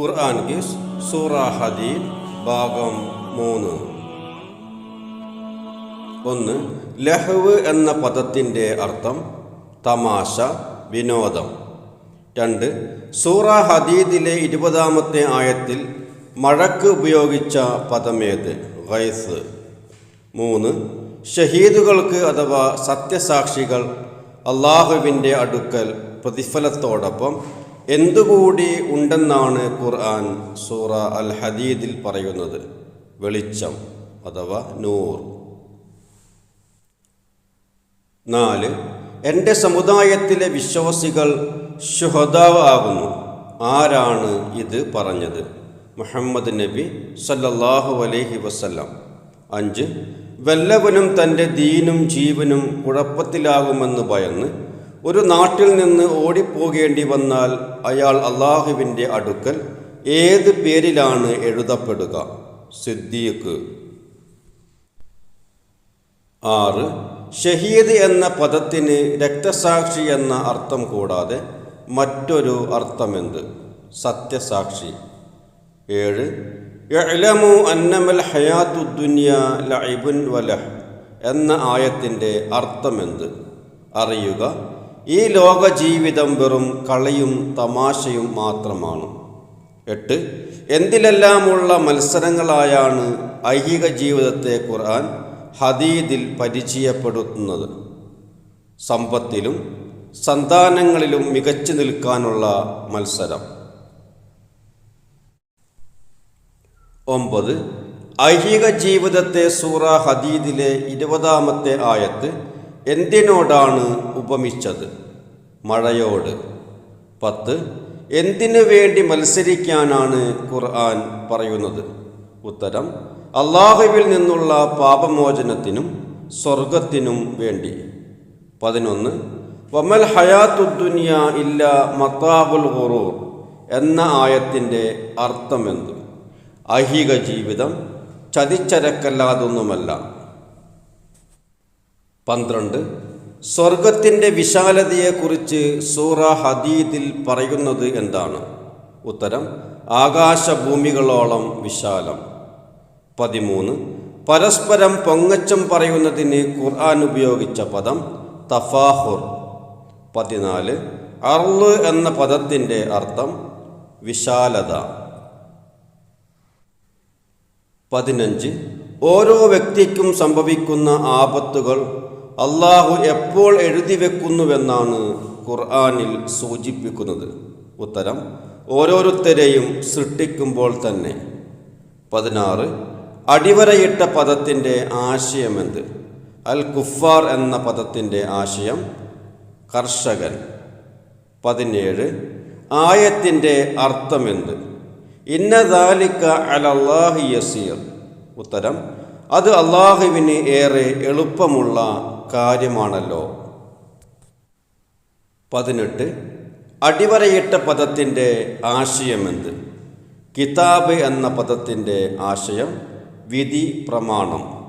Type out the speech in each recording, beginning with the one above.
ഖുർആൻ kiss സൂറ ഹദീദ് ഭാഗം മൂന്ന്. ഒന്ന് ലഹവ് എന്ന പദത്തിന്റെ അർത്ഥം തമാശ വിനോദം. രണ്ട് സൂറ ഹദീദിലെ ഇരുപതാമത്തെ ആയത്തിൽ മഴക്ക് ഉപയോഗിച്ച പദമേത്? ഗൈസ്. മൂന്ന് ഷഹീദുകൾക്ക് അഥവാ സത്യസാക്ഷികൾ അള്ളാഹുവിന്റെ അടുക്കൽ പ്രതിഫലത്തോടൊപ്പം എന്തുകൂടി ഉണ്ടെന്നാണ് ഖുർആൻ സൂറ അൽ ഹദീദിൽ പറയുന്നത്? വെളിച്ചം അഥവാ നൂർ. നാല് എന്റെ സമുദായത്തിലെ വിശ്വാസികൾ ശുഹദാവ് ആകുന്നു. ആരാണ് ഇത് പറഞ്ഞത്? മുഹമ്മദ് നബി സല്ലല്ലാഹു അലൈഹി വസല്ലം. അഞ്ച് വല്ലവനും തന്റെ ദീനും ജീവനും കുഴപ്പത്തിലാകുമെന്ന് ഭയന്ന് ഒരു നാട്ടിൽ നിന്ന് ഓടിപ്പോകേണ്ടി വന്നാൽ അയാൾ അള്ളാഹുവിന്റെ അടുക്കൽ ഏത് പേരിലാണ് എഴുതപ്പെടുക? സിദ്ദീഖ്. ആറ്. ഷഹീദ് എന്ന പദത്തിന് രക്തസാക്ഷി എന്ന അർത്ഥം കൂടാതെ മറ്റൊരു അർത്ഥമെന്ത്? സത്യസാക്ഷി. ഏഴ്. യഅ്ലമു അന്നമൽ ഹയാത്തു ദുനിയ ലൈബുൻ വലഹ് എന്ന ആയത്തിന്റെ അർത്ഥമെന്ത്? അറിയുക. ഈ ലോക ജീവിതം വെറും കളിയും തമാശയും മാത്രമാണ്. എട്ട്. എന്തിലെല്ലാമുള്ള മത്സരങ്ങളായാണ് ഐഹിക ജീവിതത്തെ ഖുർആൻ ഹദീദിൽ പരിചയപ്പെടുത്തുന്നത്? സമ്പത്തിലും സന്താനങ്ങളിലും മികച്ചു നിൽക്കാനുള്ള മത്സരം. ഒമ്പത്. ഐഹിക ജീവിതത്തെ സൂറ ഹദീദിലെ ഇരുപതാമത്തെ ആയത്ത് എന്തിനോടാണ് ഉപമിച്ചത്? മഴയോട്. പത്ത്. എന്തിനു വേണ്ടി മത്സരിക്കാനാണ് ഖുർആൻ പറയുന്നത്? ഉത്തരം അള്ളാഹുവിൽ നിന്നുള്ള പാപമോചനത്തിനും സ്വർഗത്തിനും വേണ്ടി. പതിനൊന്ന്. വമൽ ഹയാത്തുദ്ദുനിയ ഇല്ല മത്താബുൽ ഖുറൂർ എന്ന ആയത്തിന്റെ അർത്ഥമെന്ത്? ഐഹിക ജീവിതം ചതിച്ചരക്കല്ലാതൊന്നുമല്ല. പന്ത്രണ്ട്. സ്വർഗത്തിന്റെ വിശാലതയെക്കുറിച്ച് സൂറ ഹദീദിൽ പറയുന്നത് എന്താണ്? ഉത്തരം ആകാശഭൂമികളോളം വിശാലം. പതിമൂന്ന്. പരസ്പരം പൊങ്ങച്ചം പറയുന്നതിന് ഖുർആൻ ഉപയോഗിച്ച പദം തഫാഹുർ. പതിനാല്. അർൾ എന്ന പദത്തിന്റെ അർത്ഥം വിശാലത. പതിനഞ്ച്. ഓരോ വ്യക്തിക്കും സംഭവിക്കുന്ന ആപത്തുകൾ അള്ളാഹു എപ്പോൾ എഴുതി വെക്കുന്നുവെന്നാണ് ഖുർആാനിൽ സൂചിപ്പിക്കുന്നത്. ഉത്തരം ഓരോരുത്തരെയും സൃഷ്ടിക്കുമ്പോൾ തന്നെ. പതിനാറ് അടിവരയിട്ട പദത്തിന്റെ ആശയമെന്ത്? അൽ കുഫാർ എന്ന പദത്തിന്റെ ആശയം കർഷകൻ. പതിനേഴ് ആയത്തിന്റെ അർത്ഥമെന്ത്? ഇന്നദാലിക്ക അലല്ലാഹി യസീർ. ഉത്തരം അത് അള്ളാഹുവിന് ഏറെ എളുപ്പമുള്ള കാര്യമാണല്ലോ. പതിനെട്ട്. അടിവരയിട്ട പദത്തിന്റെ ആശയമെന്ത്? കിതാബ് എന്ന പദത്തിന്റെ ആശയം വിധി പ്രമാണം.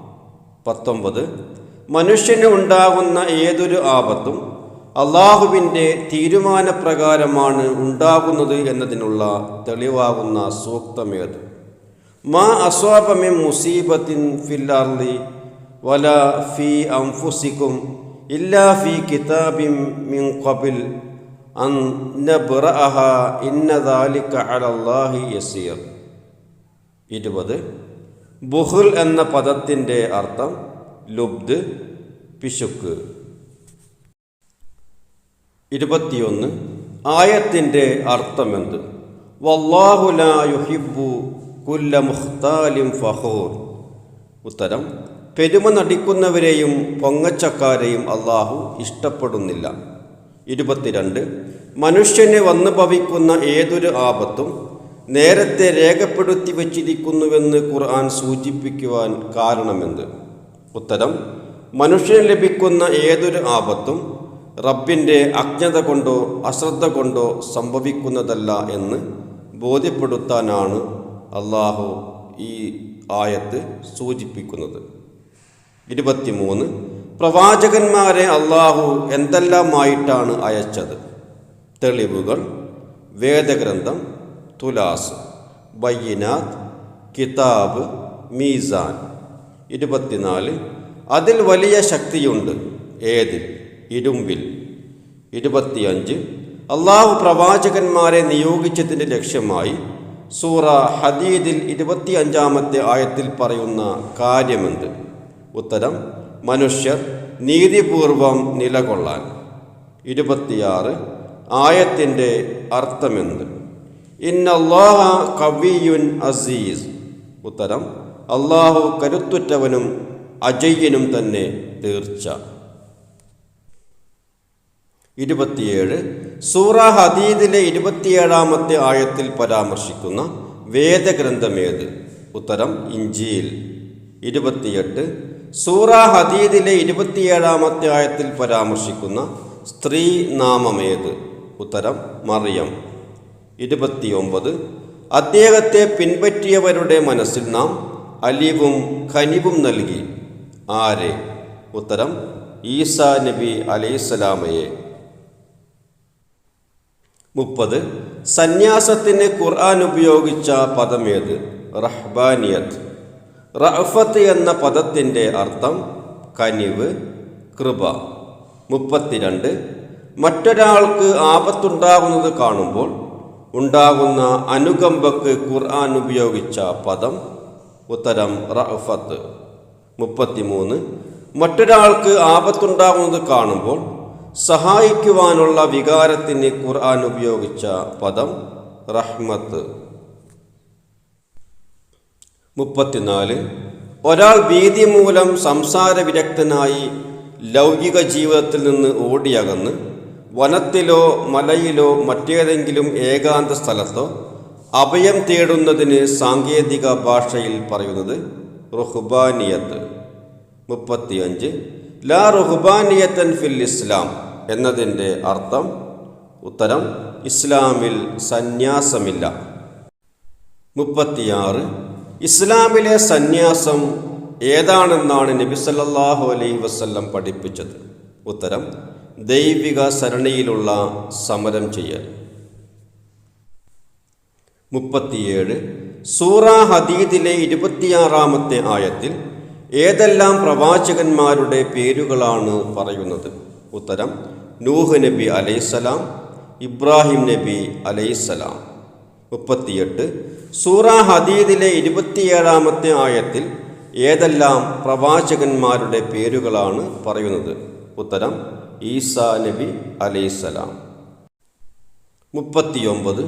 പത്തൊമ്പത്. മനുഷ്യന് ഉണ്ടാകുന്ന ഏതൊരു ആപത്തും അള്ളാഹുവിന്റെ തീരുമാനപ്രകാരമാണ് ഉണ്ടാകുന്നത് എന്നതിനുള്ള തെളിവാകുന്ന സൂക്തമേത്. മാ അസ്വാപമി മുസീബത്തിൻ ഫില്ലാർലി വല ഫി അംഫുസിക്കും ഇല്ലാ ഫി من മിൻ ഖബിൽ അൻ നബ്റഅഹ ഇന്ന ദാലിക അലല്ലാഹി യസീർ ഇരുപത്. ബുഹുൽ എന്ന പദത്തിന്റെ അർത്ഥം ലുബ്ദ് പിശുക്ക്. ഇരുപത്തിയൊന്ന്. ആയത്തിന്റെ അർത്ഥമെന്ത്? വല്ലാഹുല യുഹിബു കുല്ല മുഖ്താലിം ഫഹൂർ. ഉത്തരം പെരുമ നടിക്കുന്നവരെയും പൊങ്ങച്ചക്കാരെയും അള്ളാഹു ഇഷ്ടപ്പെടുന്നില്ല. ഇരുപത്തിരണ്ട്. മനുഷ്യന് വന്നു ഭവിക്കുന്ന ഏതൊരു ആപത്തും നേരത്തെ രേഖപ്പെടുത്തി വച്ചിരിക്കുന്നുവെന്ന് ഖുർആൻ സൂചിപ്പിക്കുവാൻ കാരണമെന്ത്? ഉത്തരം മനുഷ്യന് ലഭിക്കുന്ന ഏതൊരു ആപത്തും റബ്ബിന്റെ അജ്ഞത കൊണ്ടോ അശ്രദ്ധ കൊണ്ടോ സംഭവിക്കുന്നതല്ല എന്ന് ബോധ്യപ്പെടുത്താനാണ് അള്ളാഹു ഈ ആയത്ത് സൂചിപ്പിക്കുന്നത്. ഇരുപത്തിമൂന്ന്. പ്രവാചകന്മാരെ അള്ളാഹു എന്തെല്ലാമായിട്ടാണ് അയച്ചത്? തെളിവുകൾ വേദഗ്രന്ഥം തുലാസ് ബയ്യനാഥ് കിതാബ് മീസാൻ. ഇരുപത്തിനാല്. അതിൽ വലിയ ശക്തിയുണ്ട്. ഏതിൽ? ഇരുമ്പിൽ. ഇരുപത്തിയഞ്ച്. അള്ളാഹു പ്രവാചകന്മാരെ നിയോഗിച്ചതിന്റെ ലക്ഷ്യമായി സൂറ ഹദീദിൽ ഇരുപത്തിയഞ്ചാമത്തെ ആയത്തിൽ പറയുന്ന കാര്യമെന്ത്? ഉത്തരം മനുഷ്യർ നീതിപൂർവം നിലകൊള്ളാൻ. ഇരുപത്തിയാറ് ആയത്തിന്റെ അർത്ഥമെന്ത്? ഇന്നല്ലാഹ കവിയുൻ അസീസ്. ഉത്തരം അള്ളാഹു കരുത്തുറ്റവനും അജയ്യനും തന്നെ തീർച്ച. ഇരുപത്തിയേഴ് സൂറ ഹദീദിലെ ഇരുപത്തിയേഴാമത്തെ ആയത്തിൽ പരാമർശിക്കുന്ന വേദഗ്രന്ഥമേത്? ഉത്തരം ഇഞ്ചിയിൽ ഇരുപത്തിയെട്ട് സൂറ ഹദീദിലെ ഇരുപത്തിയേഴാമത്തെ ആയത്തിൽ പരാമർശിക്കുന്ന സ്ത്രീ നാമമേത്? ഉത്തരം മറിയം. ഇരുപത്തിയൊമ്പത്. അദ്ദേഹത്തെ പിൻപറ്റിയവരുടെ മനസ്സിൽ നാം അലിവും ഖനിവും നൽകി. ആരെ? ഉത്തരം ഈസാ നബി അലൈസലാമയെ മുപ്പത്. സന്യാസത്തിന് ഖുർആൻ ഉപയോഗിച്ച പദമേത്? റഹ്ബാനിയത്ത്. റഫത്ത് എന്ന പദത്തിന്റെ അർത്ഥം കനിവ് കൃപ. മുപ്പത്തിരണ്ട്. മറ്റൊരാൾക്ക് ആപത്തുണ്ടാകുന്നത് കാണുമ്പോൾ ഉണ്ടാകുന്ന അനുകമ്പക്ക് ഖുർആൻ ഉപയോഗിച്ച പദം ഉത്തരം റഫത്ത് മുപ്പത്തിമൂന്ന്. മറ്റൊരാൾക്ക് ആപത്തുണ്ടാകുന്നത് കാണുമ്പോൾ സഹായിക്കുവാനുള്ള വികാരത്തിന് ഖുർആൻ ഉപയോഗിച്ച പദം റഹ്മത്ത്. മുപ്പത്തിനാല്. ഒരാൾ ഭീതി മൂലം സംസാര വിരക്തനായി ലൗകിക ജീവിതത്തിൽ നിന്ന് ഓടിയകന്ന് വനത്തിലോ മലയിലോ മറ്റേതെങ്കിലും ഏകാന്ത സ്ഥലത്തോ അഭയം തേടുന്നതിന് സാങ്കേതിക ഭാഷയിൽ പറയുന്നത് റുഹ്ബാനിയത്ത്. മുപ്പത്തിയഞ്ച്. ലാ റുഹ്ബാനിയത്തൻ ഫിൽ ഇസ്ലാം എന്നതിന്റെ അർത്ഥം ഉത്തരം ഇസ്ലാമിൽ സന്യാസമില്ല. മുപ്പത്തിയാറ്. ഇസ്ലാമിലെ സന്യാസം ഏതാണെന്നാണ് നബി സല്ലല്ലാഹു അലൈഹി വസല്ലം പഠിപ്പിച്ചത്? ഉത്തരം ദൈവിക സരണിയിലുള്ള സമരം ചെയ്യൽ. മുപ്പത്തിയേഴ് സൂറ ഹദീദിലെ ഇരുപത്തിയാറാമത്തെ ആയത്തിൽ ഏതെല്ലാം പ്രവാചകന്മാരുടെ പേരുകളാണ് പറയുന്നത്? ഉത്തരം നൂഹ് നബി അലൈസലാം ഇബ്രാഹിം നബി അലൈസലാം മുപ്പത്തിയെട്ട്. സൂറ ഹദീദിലെ ഇരുപത്തിയേഴാമത്തെ ആയത്തിൽ ഏതെല്ലാം പ്രവാചകന്മാരുടെ പേരുകളാണ് പറയുന്നത്? ഉത്തരം ഈസാ നബി അലൈസലാം മുപ്പത്തിയൊമ്പത്.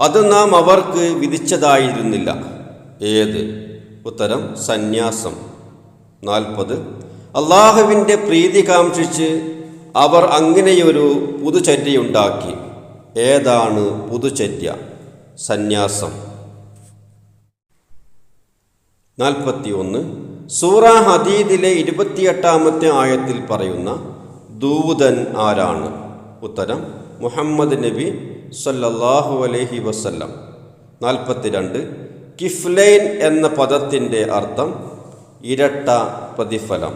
അത് നാം അവർക്ക് വിധിച്ചതായിരുന്നില്ല. ഏത്? ഉത്തരം സന്യാസം. നാൽപ്പത്. അള്ളാഹുവിന്റെ പ്രീതി കാംക്ഷിച്ച് അവർ അങ്ങനെയൊരു പുതുചര്യയുണ്ടാക്കി. ഏതാണ് പുതുചര്യ? സന്യാസം. നാൽപ്പത്തി ഒന്ന് സൂറ ഹദീദിലെ ഇരുപത്തിയെട്ടാമത്തെ ആയത്തിൽ പറയുന്ന ദൂതൻ ആരാണ്? ഉത്തരം മുഹമ്മദ് നബി സല്ലല്ലാഹു അലൈഹി വസല്ലം. നാൽപ്പത്തിരണ്ട്. കിഫ്ലൈൻ എന്ന പദത്തിന്റെ അർത്ഥം ഇരട്ട പ്രതിഫലം.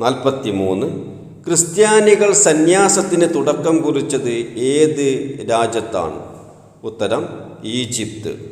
നാൽപ്പത്തി മൂന്ന് ക്രിസ്ത്യാനികൾ സന്യാസത്തിന് തുടക്കം കുറിച്ചത് ഏത് രാജ്യത്താണ്? ഉത്തരം ഈജിപ്ത്.